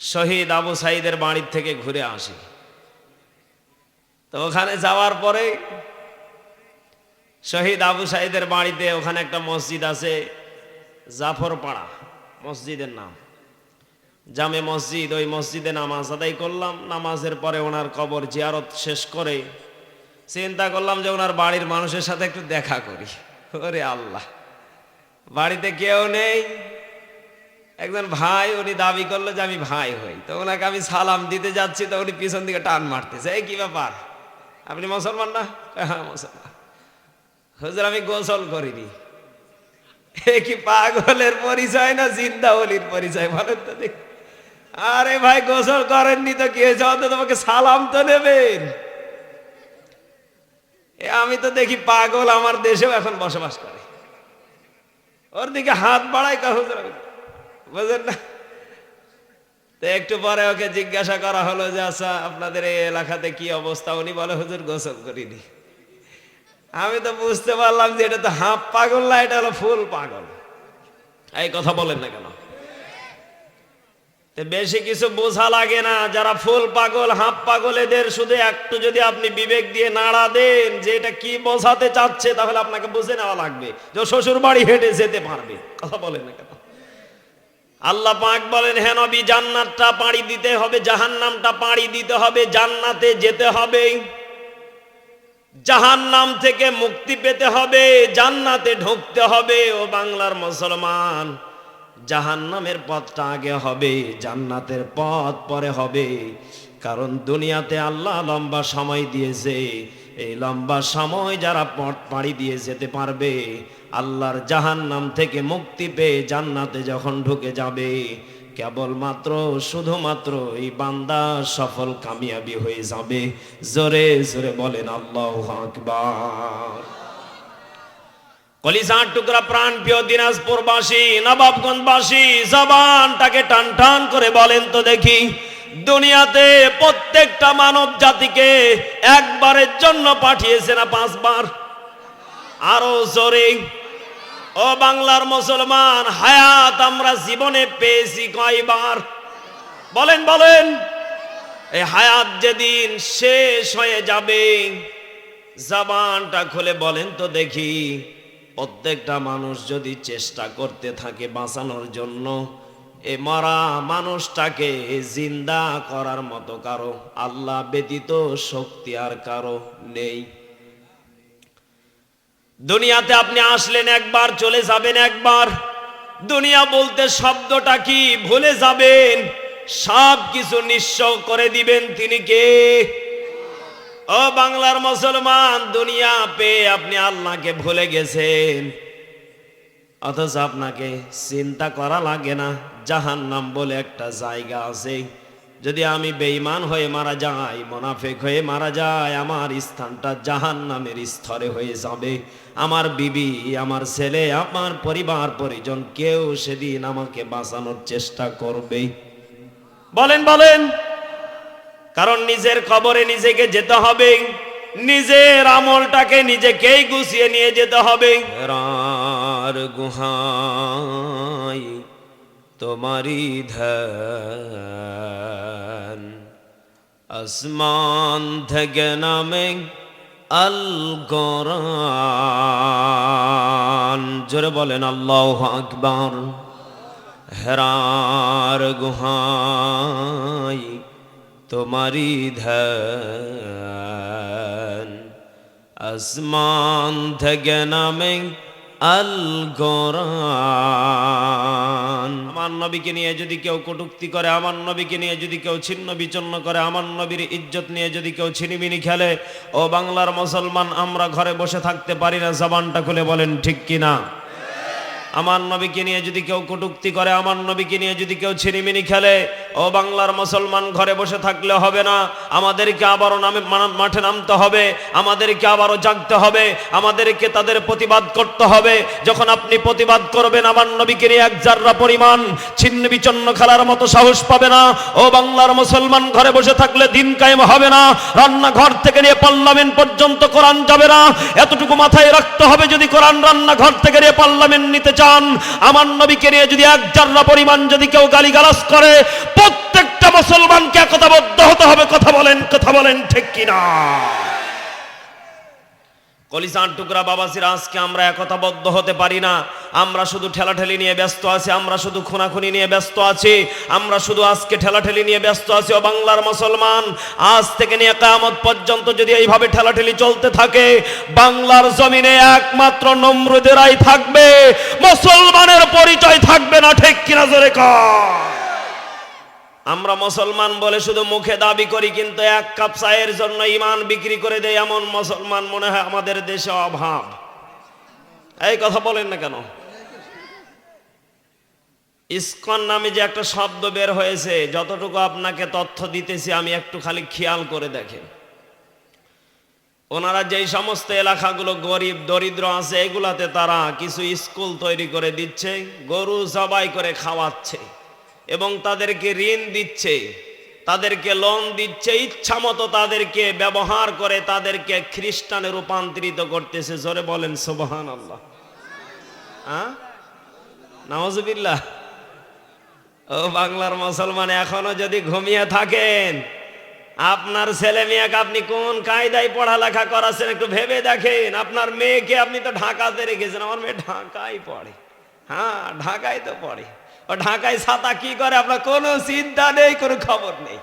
শহীদ আবু সাইদের বাড়ির থেকে ঘুরে আসি। তো ওখানে যাওয়ার পরে শহীদ আবু সাইদের বাড়িতে ওখানে একটা মসজিদ আছে, জাফরপাড়া, মসজিদের নাম। জামে মসজিদ, ওই মসজিদে নামাজ আদায় করলাম। নামাজের পরে ওনার কবর জিয়ারত শেষ করে চিন্তা করলাম যে ওনার বাড়ির মানুষের সাথে একটু দেখা করি। ওরে আল্লাহ, বাড়িতে কেউ নেই। একজন ভাই, উনি দাবি করল যে আমি ভাই হই। তো ওনাকে আমি সালাম দিতে যাচ্ছি, তো উনি পিছন দিকে টান মারতেছে। এই কি ব্যাপার? আপনি মুসলমান না? হ্যাঁ মুসলমান। হুজুর, আমি গোসল করিনি। এ কি পাগলের পরিচয় না জিন্দা অলির পরিচয় বলেন তো দেখি। আরে ভাই, গোসল করেননি তো কি হয়েছে? অন্তত তোমাকে সালাম তো নেবেন। আমি তো দেখি পাগল আমার দেশেও এখন বসবাস করে। ওর দিকে হাত বাড়ায় কা হুজুর, আমি বুঝলেন না? তো একটু পরে ওকে জিজ্ঞাসা করা হলো যে আচ্ছা আপনাদের এই এলাকাতে কি অবস্থা? উনি বলে, হুজুর, গোসল করিনি। আমি তো বুঝতে পারলাম যে এটা তো হাফ পাগল না, এটা হলো ফুল পাগল। এই কথা বলেন না কেন? বেশি কিছু বোঝা লাগে না, যারা ফুল পাগল হাফ পাগল, এদের শুধু একটু যদি আপনি বিবেক দিয়ে নাড়া দেন যে এটা কি বোঝাতে চাচ্ছে, তাহলে আপনাকে বুঝে নেওয়া লাগবে। যে শ্বশুর বাড়ি হেঁটে যেতে পারবে। কথা বলেন না কেন? আল্লাহ পাক বলেন হ্যাঁ নবী, জান্নাতটা পাড়ি দিতে হবে, জাহান্নামটা পাড়ি দিতে হবে, জান্নাতে যেতে হবে। জাহান্নাম থেকে মুক্তি পেতে হবে, জান্নাতে ঢুকতে হবে। ও বাংলার মুসলমান, জাহান্নামের পথটা আগে হবে, জান্নাতের পথ পরে হবে। কারণ দুনিয়াতে আল্লাহ লম্বা সময় দিয়েছে। এই লম্বা সময় যারা পথ পাড়ি দিয়ে যেতে পারবে আল্লাহর জাহান্নাম থেকে মুক্তি পেয়ে জান্নাতে যখন ঢুকে যাবে, কেবলমাত্র, শুধুমাত্র এই বান্দা সফল, কামিয়াবি হয়ে যাবে। জোরে জোরে বলেন, আল্লাহ আকবার। কলিজার টুকরা প্রাণ প্রিয় দিনাজপুরবাসী, নবাবগঞ্জবাসী, জবানটাকে টান টান করে বলেন তো দেখি, দুনিয়াতে প্রত্যেকটা মানব জাতিকে একবারের জন্য পাঠিয়েছে না পাঁচবার? আরও জোরে। ও বাংলার মুসলমান, হায়াত আমরা জীবনে পেয়েছি কয়বার? বলেন বলেন। এই হায়াত যেদিন শেষ হয়ে যাবে, জবানটা খুলে বলেন তো দেখি, প্রত্যেকটা মানুষ যদি চেষ্টা করতে থাকে বাঁচানোর জন্য, এ মরা মানুষটাকে জিন্দা করার মতো কারও আল্লাহ ব্যতীত শক্তি আর কারও নেই। দুনিয়াতে আপনি আসলেন একবার, চলে যাবেন একবার। দুনিয়া বলতে শব্দটা কি? ভুলে যাবেন। সব কিছু নিঃস্ব করে দিবেন তিনি কে? ও বাংলার মুসলমান, দুনিয়া পেয়ে আপনি আল্লাহকে ভুলে গেছেন। অথচ আপনাকে চিন্তা করা লাগে না, জাহান্নাম বলে একটা জায়গা আছে। যদি আমি বেঈমান হয়ে মারা যাই, মোনাফেক হয়ে মারা যায় আমার স্থানটা জাহান নামের স্তরে হয়ে যাবে। আমার বিবি, আমার ছেলে, আমার পরিবার, পরিজন, কেউ সেদিন আমাকে বাঁচানোর চেষ্টা করবে বলেন বলেন। কারণ নিজের কবরে নিজেকে যেতে হবে। নিজের আমলটাকে নিজেকেই গুছিয়ে নিয়ে যেতে হবে। গুহাই তোমারি ধ্যান। আসমান থেকে নামে আল কোরআন জোরে বলেন আল্লাহ আকবর। হেরার গুহাই তোমারি ধ্যান। আসমান থেকে নামে আল গোরান আমার নবীকে নিয়ে যদি কেউ কটুক্তি করে, আমার নবীকে নিয়ে যদি কেউ ছিন্ন বিচ্ছন্ন করে, আমার নবীর ইজ্জত নিয়ে যদি কেউ ছিনিমিনি খেলে, ও বাংলার মুসলমান, আমরা ঘরে বসে থাকতে পারি না, জবানটা খুলে বলেন, ঠিক কিনা? আমার নবীকে নিয়ে যদি কেউ কটুক্তি করে, আমার নবীকে নিয়ে যদি কেউ ছিনিমিনি খেলে, ও বাংলার মুসলমান ঘরে বসে থাকলে হবে না। আমাদেরকে আবারও নামে মাঠে নামতে হবে, আমাদেরকে আবারও জাগতে হবে, আমাদেরকে তাদের প্রতিবাদ করতে হবে। যখন আপনি প্রতিবাদ করবেন, আমার নবীকে নিয়ে এক জাররা পরিমাণ ছিন্ন বিচন্ন খেলার মতো সাহস পাবে না। ও বাংলার মুসলমান ঘরে বসে থাকলে দিন কায়েম হবে না। রান্নাঘর থেকে নিয়ে পার্লামেন্ট পর্যন্ত কোরআন যাবে না। এতটুকু মাথায় রাখতে হবে যদি কোরআন রান্নাঘর থেকে নিয়ে পার্লামেন্ট নিতে চান। আমার নবীকে নিয়ে যদি এক জাররা পরিমাণ যদি কেউ গালিগালাজ করে, প্রত্যেকটা মুসলমানকে একতাবদ্ধ হতে হবে। কথা বলেন কথা বলেন, ঠিক কিনা? কলিসার টুকরা বাবাসিরা আজকে আমরা একতাবদ্ধ হতে পারি না। আমরা শুধু ঠেলাঠেলি নিয়ে ব্যস্ত আছি, আমরা শুধু খুনাখুনি নিয়ে ব্যস্ত আছি, আমরা শুধু আজকে ঠেলাঠেলি নিয়ে ব্যস্ত আছি, ও বাংলার মুসলমান। আজ থেকে নিয়ে কায়ামত পর্যন্ত যদি এইভাবে ঠেলাঠেলি চলতে থাকে, বাংলার জমিনে একমাত্র নম্রদেরাই থাকবে, মুসলমানের পরিচয় থাকবে না, ঠিক কিনা জোরে কর আমরা মুসলমান বলে শুধু মুখে দাবি করি, কিন্তু এক কাপ চায়ের জন্য ইমান বিক্রি করে দেয় এমন মুসলমান মনে হয় আমাদের দেশে অভাব। এই কথা বলেন না কেন? ইস্কন নামে যে একটা শব্দ বের হয়েছে, যতটুকু আপনাকে তথ্য দিতেছি, আমি একটু খালি খেয়াল করে দেখেন। ওনারা যেই সমস্ত এলাকাগুলো গরিব, দরিদ্র আছে, এগুলাতে তারা কিছু স্কুল তৈরি করে দিচ্ছে, গরু জবাই করে খাওয়াচ্ছে এবং তাদেরকে ঋণ দিচ্ছে। তাদেরকে লোন দিচ্ছে, ইচ্ছা মতো তাদেরকে ব্যবহার করে তাদেরকে খ্রিস্টানে রূপান্তরিত করতেছে। জোরে বলেন সুবহান আল্লাহ হ্যাঁ ও বাংলার মুসলমান, এখনও যদি ঘুমিয়ে থাকেন, আপনার ছেলে মেয়েকে আপনি কোন কায়দায় পড়ালেখা করাচ্ছেন একটু ভেবে দেখেন। আপনার মেয়েকে আপনি তো ঢাকাতে রেখেছেন, আমার মেয়ে ঢাকায় পড়ে। হ্যাঁ ঢাকায় তো পড়ে। ও ঢাকায় ছাতা কি করে? আপনার কোনো চিন্তা নেই, কোনো খবর নেই।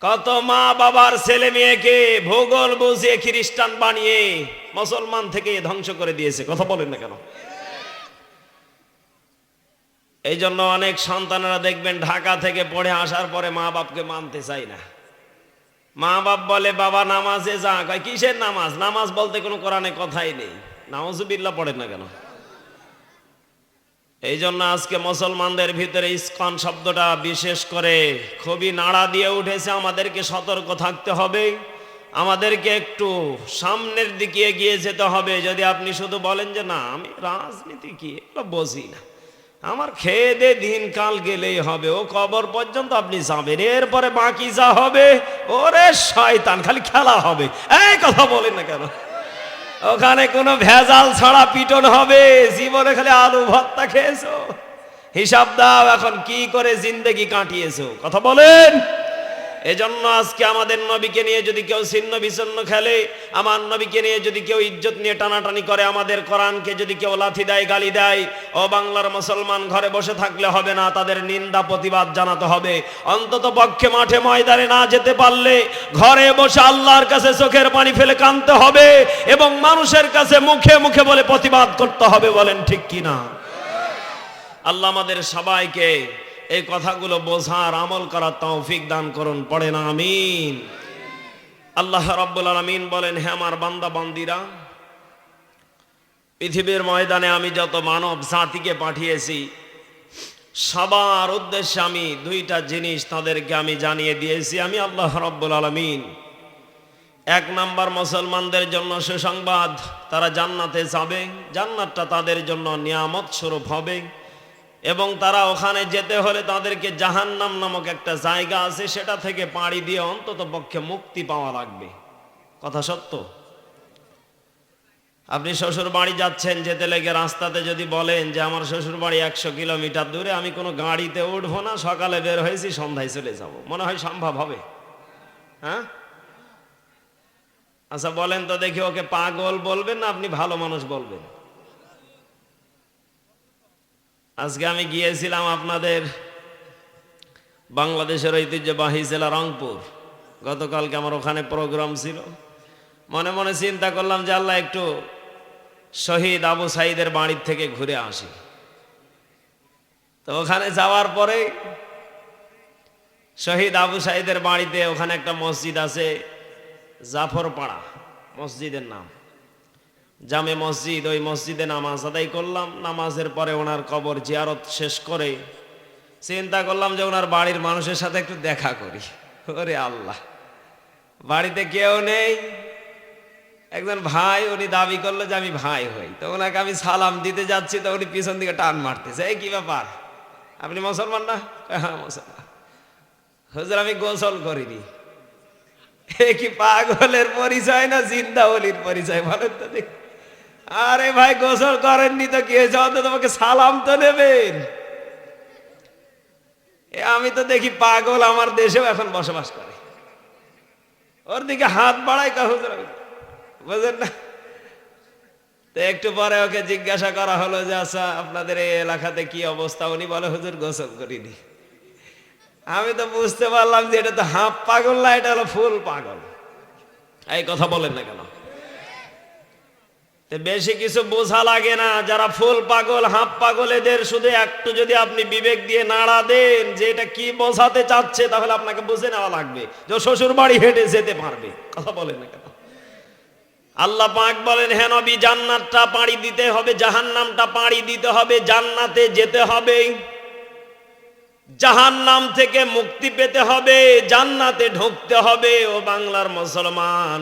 কত মা বাবার ছেলে মেয়েকে ভূগোল বুঝিয়ে খ্রিস্টান বানিয়ে মুসলমান থেকে ধ্বংস করে দিয়েছে। কথা বলেন না কেন? এই জন্য অনেক সন্তানেরা দেখবেন ঢাকা থেকে পড়ে আসার পরে মা বাপকে মানতে চাই না। মা বাপ বলে, বাবা, নামাজে যা। কয়, কিসের নামাজ? নামাজ বলতে কোনো কোরআনে কথাই নেই। নামাজ নামাজুবিল্লা পড়েন না কেন? এই জন্য আজকে মুসলমানদের ভিতরে ইস্কন শব্দটা বিশেষ করে খুবই নাড়া দিয়ে উঠেছে। আমাদেরকে সতর্ক থাকতে হবে। আমাদেরকে একটু সামনের দিকে এগিয়ে যেতে হবে। যদি আপনি শুধু বলেন যে, না, আমি রাজনীতি কি? এগুলো বুঝি না। আমার খেয়ে দিন কাল গেলেই হবে। ও কবর পর্যন্ত আপনি যাবেন। এরপরে বাকি যা হবে, ওরে শয়তান, খালি খেলা হবে। এই কথা বলেন না কেন? ওখানে কোনো ভেজাল ছাড়া পিটন হবে। জীবনে খালি আলু ভত্তা খেয়েছো। হিসাব দাও এখন কি করে জিন্দেগি কাটিয়েছো। কথা বলেন। এজন্য আজকে আমাদের নবীকে নিয়ে যদি কেউ ছিন্ন বিচ্ছিন্ন খেলে, আমার নবীকে নিয়ে যদি কেউ ইজ্জত নিয়ে টানাটানি করে, আমাদের কোরআনকে যদি কেউ লাথি দেয়, গালি দেয়, ও বাংলার মুসলমান ঘরে বসে থাকলে হবে না, তাদের নিন্দা প্রতিবাদ জানাতে হবে। অন্তত পক্ষে মাঠে ময়দানে না যেতে পারলে, ঘরে বসে আল্লাহর কাছে চোখের পানি ফেলে কানতে হবে এবং মানুষের কাছে মুখে মুখে বলে প্রতিবাদ করতে হবে, বলেন ঠিক কিনা? আল্লাহ আমাদের সবাইকে এই কথাগুলো বোঝার আমল করার তৌফিক দান করুন, পড়ে না, আমিন। আল্লাহ রাব্বুল আলামিন বলেন, হে আমার বান্দা, বান্দিরা, পৃথিবীর ময়দানে আমি যত মানব জাতিকে পাঠিয়েছি, সবার উদ্দেশ্যে আমি দুইটা জিনিস তাদেরকে আমি জানিয়ে দিয়েছি। আমি আল্লাহ রব্বুল আলমিন। এক নাম্বার, মুসলমানদের জন্য সুসংবাদ, তারা জান্নাতে যাবে, জান্নাতটা তাদের জন্য নিয়ামত স্বরূপ হবে। এবং তারা ওখানে যেতে হলে তাদেরকে জাহান্নাম নামক একটা জায়গা আছে, সেটা থেকে পাড়ি দিয়ে অন্তত পক্ষে মুক্তি পাওয়া লাগবে। কথা সত্য? আপনি শ্বশুর বাড়ি যাচ্ছেন, যেতে লেগে রাস্তাতে যদি বলেন যে আমার শ্বশুর বাড়ি একশো কিলোমিটার দূরে, আমি কোনো গাড়িতে উঠবো না, সকালে বের হয়েছি, সন্ধ্যায় চলে যাব। মনে হয় সম্ভব হবে। হ্যাঁ? আচ্ছা বলেন তো দেখি ওকে পাগল বলবেন না আপনি ভালো মানুষ বলবেন? আজকে আমি গিয়েছিলাম আপনাদের বাংলাদেশের ঐতিহ্যবাহী জেলা রংপুর। গতকালকে আমার ওখানে প্রোগ্রাম ছিল। মনে মনে চিন্তা করলাম যে আল্লাহ একটু শহীদ আবু সাইদের বাড়ির থেকে ঘুরে আসি। তো ওখানে যাওয়ার পরে শহীদ আবু সাইদের বাড়িতে ওখানে একটা মসজিদ আছে, জাফরপাড়া। মসজিদের নাম। জামে মসজিদ, ওই মসজিদে নামাজ আদায় করলাম। নামাজের পরে ওনার কবর জিয়ারত শেষ করে চিন্তা করলাম যে ওনার বাড়ির মানুষের সাথে একটু দেখা করি। ওরে আল্লাহ, বাড়িতে কেউ নেই। একজন ভাই উনি দাবি করল যে আমি ভাই হই। তো ওনাকে আমি সালাম দিতে যাচ্ছি, তো উনি পিছন দিকে টান মারতেছে। এই কি ব্যাপার? আপনি মুসলমান না? হ্যাঁ মুসলমান। হুজুর, আমি গোসল করিনি। এ কি পাগলের পরিচয় না জিন্দা অলির পরিচয় বলেন তো দেখি। আরে ভাই, গোসল করেননি তো কি? হয়েছে তোমাকে সালাম তো নেবেন। আমি তো দেখি পাগল, আমার দেশেও এখন বসবাস করে। ওর দিকে হাত বাড়াই হুজুর বুঝলেন না? তো একটু পরে ওকে জিজ্ঞাসা করা হলো যে আচ্ছা আপনাদের এই এলাকাতে কি অবস্থা? উনি বলে, হুজুর, গোসল করিনি। আমি তো বুঝতে পারলাম যে, এটা তো হাফ পাগল না, এটা হলো ফুল পাগল। এই কথা বলেন না কেন? বেশি কিছু বোঝা লাগে না। যারা ফুল পাগল হাফ পাগল, এদের শুধু একটু যদি আপনি বিবেক দিয়ে নাড়া দেন যে এটা কি বোঝাতে চাচ্ছে, তাহলে আপনাকে বুঝে নেওয়া লাগবে যে শ্বশুর বাড়ি হেঁটে যেতে পারবে। কথা বলেন না কেন? আল্লাহ পাক বলেন হ্যাঁ নবী, জান্নাতটা পাড়ি দিতে হবে, জাহান্নামটা পাড়ি দিতে হবে, জান্নাতে যেতে হবে। জাহান্নাম থেকে মুক্তি পেতে হবে, জান্নাতে ঢুকতে হবে। ও বাংলার মুসলমান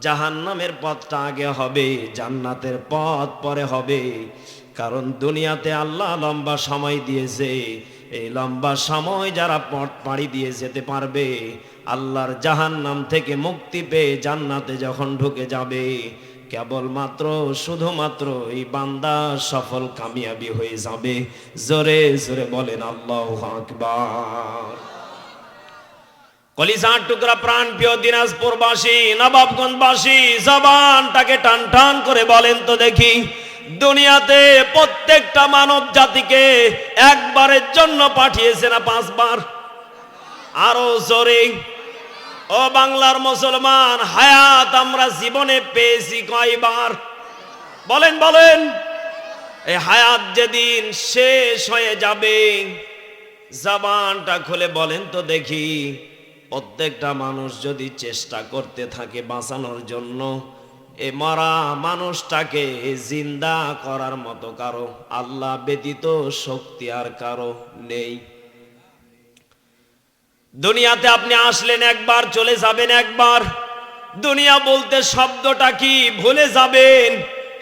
জাহান্নামের পথটা আগে হবে, জান্নাতের পথ পরে হবে। কারণ দুনিয়াতে আল্লাহ লম্বা সময় দিয়েছে। এই লম্বা সময় যারা পথ পাড়ি দিয়ে যেতে পারবে, আল্লাহর জাহান্নাম থেকে মুক্তি পেয়ে জান্নাতে যখন ঢুকে যাবে, কেবলমাত্র, শুধুমাত্র এই বান্দা সফল, কামিয়াবি হয়ে যাবে। জোরে জোরে বলেন আল্লাহ আকবার। কলিজার টুকরা প্রাণ প্রিয় দিনাজপুরবাসী, নবাবগঞ্জবাসী, জবানটাকে টান টান করে বলেন তো দেখি, দুনিয়াতে প্রত্যেকটা মানব জাতিকে একবারের জন্য পাঠিয়েছে না পাঁচবার? আরও জোরে, ও বাংলার মুসলমান, হায়াত আমরা জীবনে পেয়েছি কয়বার? বলেন বলেন এই হায়াত যেদিন শেষ হয়ে যাবে, জবানটা খুলে বলেন তো দেখি প্রত্যেকটা মানুষ যদি চেষ্টা করতে থাকে বাঁচানোর জন্য, এ মরা মানুষটাকে জিন্দা করার মতো কারও আল্লাহ ব্যতীত শক্তি আর কারও নেই। দুনিয়াতে আপনি আসলেন একবার, চলে যাবেন একবার। দুনিয়া বলতে শব্দটা কি, ভুলে যাবেন।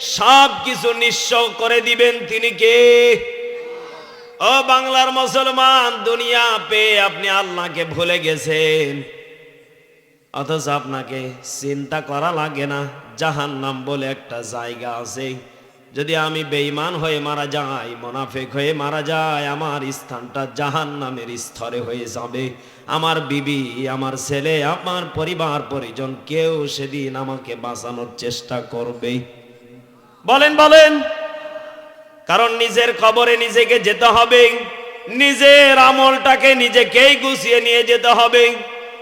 সব কিছু নিঃস্ব করে দিবেন তিনি কে? ও বাংলার মুসলমান, দুনিয়া পেয়ে আপনি আল্লাহকে ভুলে গেছেন। অথচ আপনাকে চিন্তা করা লাগে না, জাহান্নাম বলে একটা জায়গা আছে। যদি আমি বেঈমান হয়ে মারা যাই, মোনাফেক হয়ে মারা যায় আমার স্থানটা জাহান্নামের স্তরে হয়ে যাবে। আমার বিবি, আমার ছেলে, আমার পরিবার, পরিজন কেউ সেদিন আমাকে বাঁচানোর চেষ্টা করবে। বলেন বলেন। কারণ নিজের খবরে নিজেকে যেতে হবে। নিজের আমলটাকে নিজেকেই গুছিয়ে নিয়ে যেতে হবে।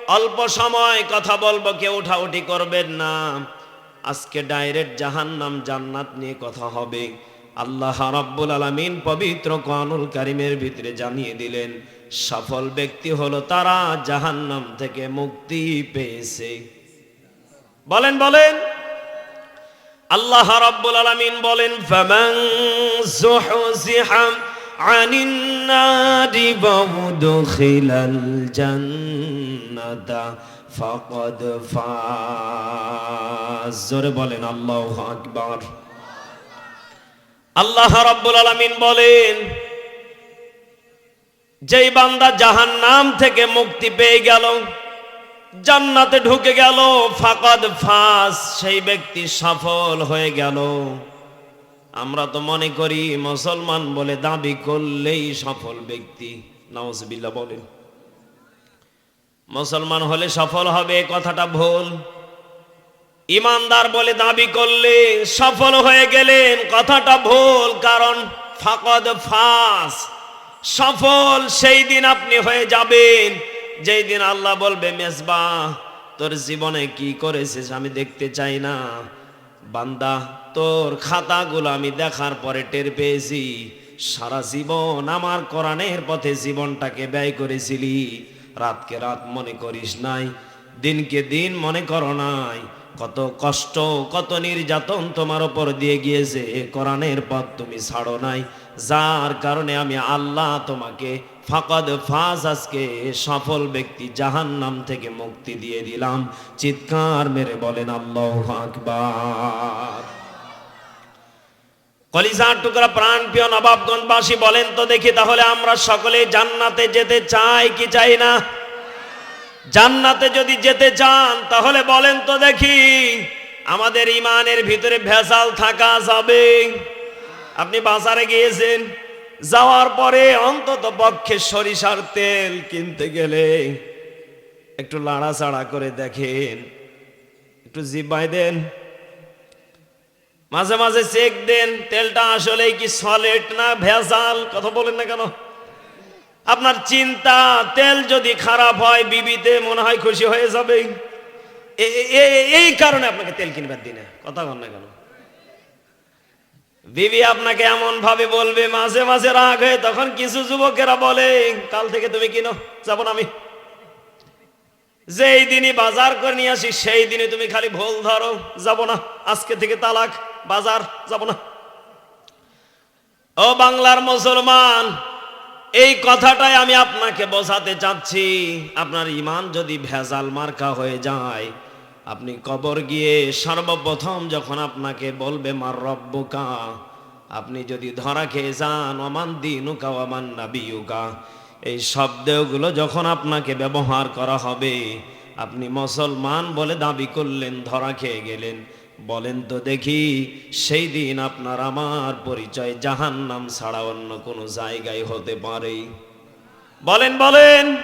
অল্প সময় কথা বলব, কেউ উঠাউঠি করবেন না। আজকে ডাইরেক্ট জাহান্নাম, জান্নাত নিয়ে কথা হবে। আল্লাহ রাব্বুল আলামিন পবিত্র কানুল কারিমের ভিতরে জানিয়ে দিলেন, সফল ব্যক্তি হলো তারা জাহান্নাম থেকে মুক্তি পেয়েছে। বলেন বলেন। আল্লাহ রাব্বুল আলামিন বলেন, ফামান যুহজিহা আনিন নারি ওয়াদখিলাল জান্নাতা ফাকাদ ফাজ। জোরে বলেন, আল্লাহু আকবার। আল্লাহ রাব্বুল আলামিন বলেন, যেই বান্দা জাহান্নাম থেকে মুক্তি পেয়ে গেল জান্নাতে ঢুকে গেল, ফাকাদ ফাস, সেই ব্যক্তি সফল হয়ে গেল। আমরা তো মনে করি মুসলমান বলে দাবি করলেই সফল ব্যক্তি। নওয়াজবিল্লাহ বলেন। মুসলমান হলে সফল হবে কথাটা ভুল। ইমানদার বলে দাবি করলে সফল হয়ে গেলেন, কথাটা ভুল, কারণ ফাকদ ফাস, সফল সেই দিন আপনি হয়ে যাবেন। যেই দিন আল্লাহ বলবে, মেজবা, তোর জীবনে কি করেছিস আমি দেখতে চাই না। বান্দা, তোর খাতাগুলো আমি দেখার পরে টের পেয়েছি। সারা জীবন আমার কোরআনের পথে জীবনটাকে ব্যয় করেছিলি। রাতকে রাত মনে করিস নাই, দিনকে দিন মনে করো নাই। কত কষ্ট, কত নির্যাতন তোমার ওপর দিয়ে গিয়েছে। কোরআনের পথ তুমি ছাড়ো নাই। যার কারণে আমি আল্লাহ তোমাকে ফাকাদ ফাজ, আজকে সফল ব্যক্তি জাহান্নাম থেকে মুক্তি দিয়ে দিলাম। চিৎকার মেরে বলেন, আল্লাহ আকবার। কলিজার টুকরা প্রাণ প্রিয় নবাবগঞ্জবাসী বলেন তো দেখি, তাহলে আমরা সকলে জান্নাতে যেতে চাই কি চাই না? জান্নাতে যদি যেতে চান, তাহলে বলেন তো দেখি, আমাদের ইমানের ভিতরে ভেজাল থাকা যাবে। আপনি বাজারে গিয়েছেন? যাওয়ার পরে অন্তত পক্ষে সরিষার তেল কিনতে গেলে একটু লাড়াচাড়া করে দেখেন। একটু জিবাই দেন। মাঝে মাঝে চেক দেন, তেলটা আসলে কি সলিড না ভেজাল? কথা বলেন না কেন? আপনার চিন্তা, তেল যদি খারাপ হয়, বিবিতে মনে হয় খুশি হয়ে যাবে। এই কারণে আপনাকে তেল কিনবার দিনে। কথা বল না কেন? বিবি আপনাকে এমন ভাবে বলবে, মাঝে মাঝে রাগ হয়ে তখন কিছু যুবকেরা বলে, কাল থেকে তুমি কিনো, যাব না আমি। যেই দিনই বাজার করে নিয়ে আসি, সেই দিনে তুমি খালি ভুল ধরো, যাব না, আজকে থেকে তালাক, বাজার, যাব না। ও বাংলার মুসলমান, এই কথাটাই আমি আপনাকে বোঝাতে চাচ্ছি। আপনার ইমান যদি ভেজাল মার্কা হয়ে যায় আপনি কবর গিয়ে সর্বপ্রথম যখন আপনাকে বলবে, মার রব্বুকা আপনি যদি ধরা খেয়ে যান অমান দিনুকা অমান নাবিউকা এই শব্দগুলো যখন আপনাকে ব্যবহার করা হবে, আপনি মুসলমান বলে দাবি করলেন, ধরা খেয়ে গেলেন। বলেন তো দেখি, সেই দিন আপনার আমার পরিচয় জাহান্নাম ছাড়া অন্য কোনো জায়গায় হতে পারে। বলেন বলেন।